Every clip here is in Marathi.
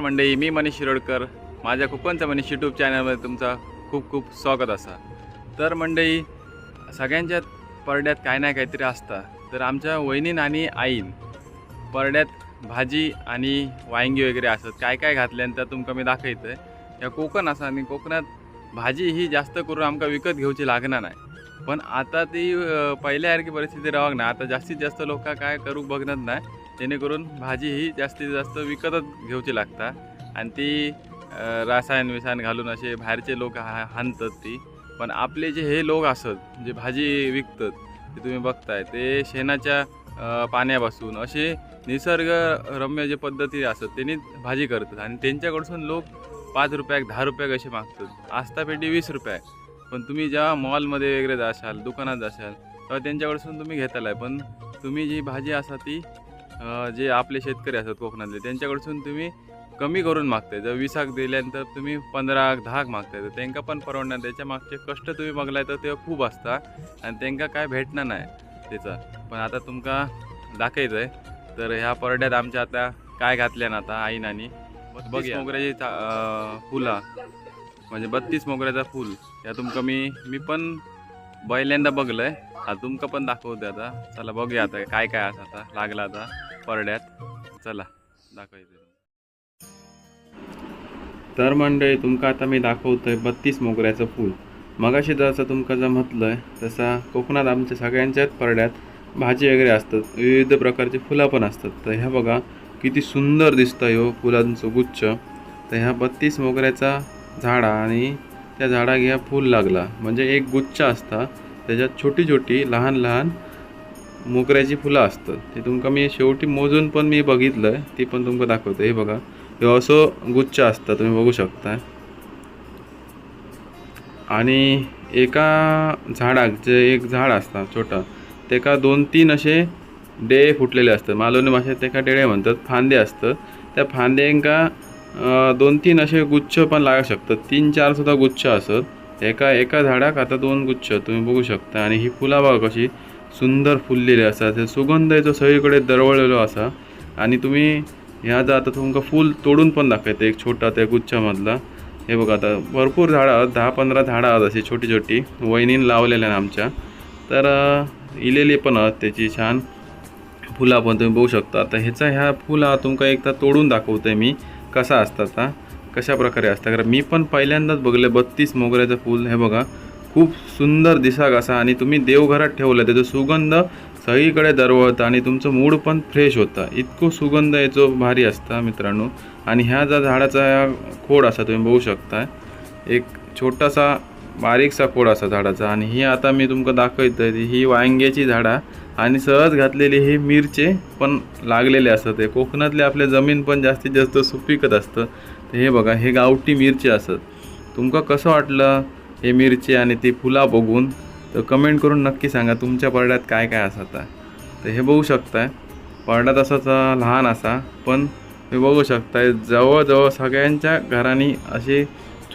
मंडळी मी मनीष शिरोडकर. माझ्या कोकणचा मनीष यूट्यूब चॅनलमध्ये तुमचा खूप खूप स्वागत असा. तर मंडळी सगळ्यांच्या परड्यात काय ना काहीतरी असतं. तर आमच्या वहिनीन आणि आईन परड्यात भाजी आणि वांगी वगैरे असत काय काय घातल्यानंतर तुमका मी दाखवतोय. या कोकण असा आणि कोकणात भाजी ही जास्त करून आमका विकत घेऊची लागणार नाही. पण आता ती पहिल्यासारखी परिस्थिती राहणार ना. आता जास्तीत जास्त लोक काय करू बघणार नाही. जेणेकरून भाजी ही जास्तीत जास्त विकतच घेऊची लागता. आणि ती रासायन विसायन घालून असे बाहेरचे लोक हा हाणतात ती. पण आपले जे हे लोक असत जे भाजी विकतात ते तुम्ही बघताय ते शेणाच्या पाण्यापासून असे निसर्गरम्य जे पद्धती असतात त्यांनी भाजी करतात. आणि त्यांच्याकडसून लोक पाच रुपयाक दहा रुपयाक असे मागतात. आस्था पेटी वीस रुपयाक. पण तुम्ही जेव्हा मॉलमध्ये वगैरे जाशाल दुकानात जाशाल तेव्हा त्यांच्याकडसून तुम्ही घेतालाय. पण तुम्ही जी भाजी असा ती जे आपले शेतकरी असतात कोकणातले त्यांच्याकडसून तुम्ही कमी करून मागताय. जर विसाक दिल्यानंतर तुम्ही पंधराक दहाक मागताय. तर त्यांना पण परवडणार त्याच्या मागचे कष्ट तुम्ही बघलाय तर ते खूप असता. आणि त्यांना काय भेटणार नाही त्याचा. पण आता तुमका दाखवायचं आहे तर ह्या परड्यात आमच्या आता काय घातल्या ना आता आई नानी? बघ मोगऱ्याची चा- फुला. म्हणजे बत्तीस मोगऱ्याचा फुल. या तुमका मी मी पण पहिल्यांदा बघलंय. आता तुमका पण दाखवते आता. चला बघूया आता काय काय असं आता लागला आता परड्यात. चला दाखवायचं तर मंडळी तुमका आता मी दाखवतोय बत्तीस मोगऱ्याचं फूल. मगाशी जसं तुमका जर म्हटलंय तसा कोकणात आमच्या सगळ्यांच्याच परड्यात. भाजी वगैरे असतात विविध प्रकारची फुलं पण असतात. तर ह्या बघा किती सुंदर दिसतं हो फुलांचं गुच्छ. तर ह्या बत्तीस मोगऱ्याचा झाडा आणि त्या झाडाक ह्या फूल लागला. म्हणजे एक गुच्छ असता त्याच्यात छोटी छोटी लहान लहान मोगऱ्याची फुलं असतात. ते तुमका मी शेवटी मोजून पण मी बघितलं आहे ती पण तुमका दाखवतो. हे बघा हे असं गुच्छ असतं तुम्ही बघू शकता. आणि एका झाडाक जे एक झाड असता छोटा तेका दोन तीन असे डे फुटलेले असतात. मालवणी भाषेत तेका डेळे म्हणतात फांदे असतं त्या फांद्यांका दोन तीन असे गुच्छ पण लागू शकतात. तीन चार सुद्धा गुच्छ असत. एका एका झाडाक आता दोन गुच्छ तुम्ही बघू शकता. आणि ही फुला बघा कशी सुंदर फुललेली असा. ते सुगंध जो सगळीकडे दरवळलेलो असा. आणि तुम्ही ह्या जर आता तुमकां फूल तोडून पण दाखवते. एक छोटा त्या गुच्छामधला. हे बघा आता भरपूर झाडं आहेत. दहा पंधरा झाडं आहेत अशी छोटी छोटी वहिनीन लावलेल्या आमच्या. तर इलेली पण आहेत. त्याची छान फुलं पण तुम्ही बघू शकता. आता ह्याचा ह्या फुला तुमका एकदा तोडून दाखवते मी. कसा असता हा? कशा प्रकारे असता कारण मी पण पहिल्यांदाच बघले बत्तीस मोगऱ्याचं फूल हे बघा. खूप सुंदर दिसाग असा आणि तुम्ही देवघरात ठेवलं त्याचा सुगंध सगळीकडे दरवळतं आणि तुमचं मूड पण फ्रेश होता. इतकं सुगंध याचो भारी असता मित्रांनो. आणि ह्या ज्या झाडाचा ह्या खोड असा तुम्ही बघू शकता एक छोटासा बारीकसा खोड असा झाडाचा. आणि ही आता मी तुमका दाखवतो ही वांग्याची झाडा. आणि सहज घातलेली हे मिरचे पण लागलेले असतात ते कोकणातले आपल्या जमीन पण जास्तीत जास्त सुपीकत असतं. तर हे बघा हे गावठी मिरची असत. तुमका कसं वाटलं हे मिरची आणि ती फुला बघून? तर कमेंट करून नक्की सांगा तुमच्या परड्यात काय काय असं आता तर हे बघू शकताय. परडा असाच लहान असा पण हे बघू शकताय जवळजवळ सगळ्यांच्या घरांनी असे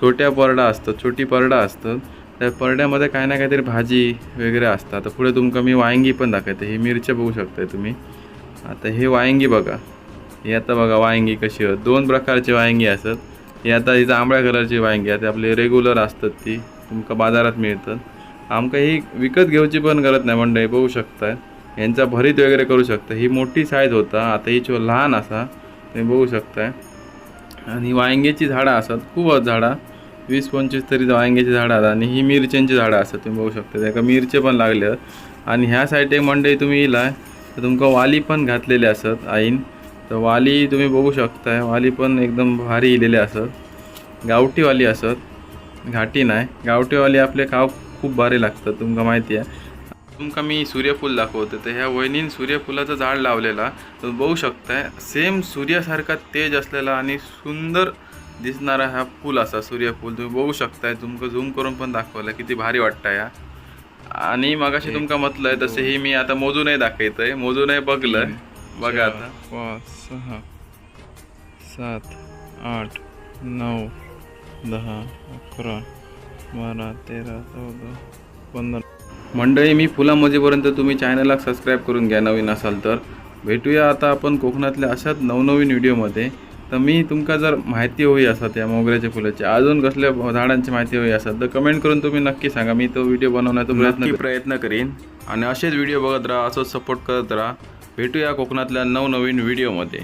छोट्या परडा असतात छोटी परडा असतात. त्या परड्यामध्ये काही ना काहीतरी भाजी वगैरे असतात. तर पुढे तुमका मी वांगी पण दाखवते. ही मिरच्या बघू शकताय तुम्ही. आता हे वांगी बघा. ही आता बघा वांगी कशी आहेत. दोन प्रकारची वांगी असतात. ही आता ही जांभळ्या कलरची वांगी आहेत आपली रेग्युलर असतात ती. तुमका बाजारात मिळतात. आमका ही विकत घेऊची पण गरज नाही मंडळी. बघू शकताय. यांचा भरीत वगैरे करू शकता. ही मोठी साईज होता. आता ही छो लहान असा. तुम्ही बघू शकताय. आणि वांग्याची झाडं असतात. खूप झाडं. वीस पंचवीस तरी वांग्याची झाडं आहेत आणि ही मिरच्यांची झाडं असतात तुम्ही बघू शकता. त्याका मिरचे पण लागले आहेत आणि ह्या साईड एक मंडई तुम्ही येलाय तर तुमका वाली पण घातलेले असत आईन तर वाली तुम्ही बघू शकताय. वाली पण एकदम भारी इलेले असत. गावठी वाली असत. घाटी नाही. गावठीवाली आपले खाव खूप भारी लागतात तुमका माहिती आहे. तुमका मी सूर्यफूल दाखवतो. तर ह्या वहिनीन सूर्यफुलाचं झाड लावलेला. तर बघू शकताय. सेम सूर्यासारखा तेज असलेला आणि सुंदर दिसणारा हा फूल असा सूर्यफूल. तुम्ही बघू शकताय तुमका झूम करून पण दाखवलं किती भारी वाटतं या आणि मगाशी तुमका म्हटलंय तसे ही मी आता मोजूनही दाखवतोय मोजूनही बघलं बघा आता. पाच सहा सात आठ नऊ दहा अकरा बारा तेरा चौदा पंधरा. मंडळी मी फुला मोजेपर्यंत तुम्ही चॅनलला सबस्क्राईब करून घ्या नवीन असाल तर. भेटूया आता आपण कोकणातल्या अशाच नवनवीन व्हिडिओमध्ये तर मी तुमका जर माहिती हवी असा त्या मोगऱ्याच्या फुलाची अजून कसल्या झाडांची माहिती हवी असेल तर कमेंट करून तुम्ही नक्की सांगा. मी तो व्हिडिओ बनवण्याचा प्रयत्न प्रयत्न करीन. आणि असेच व्हिडिओ बघत राहा असंच सपोर्ट करत राहा. भेटूया कोकणातल्या नवनवीन व्हिडिओमध्ये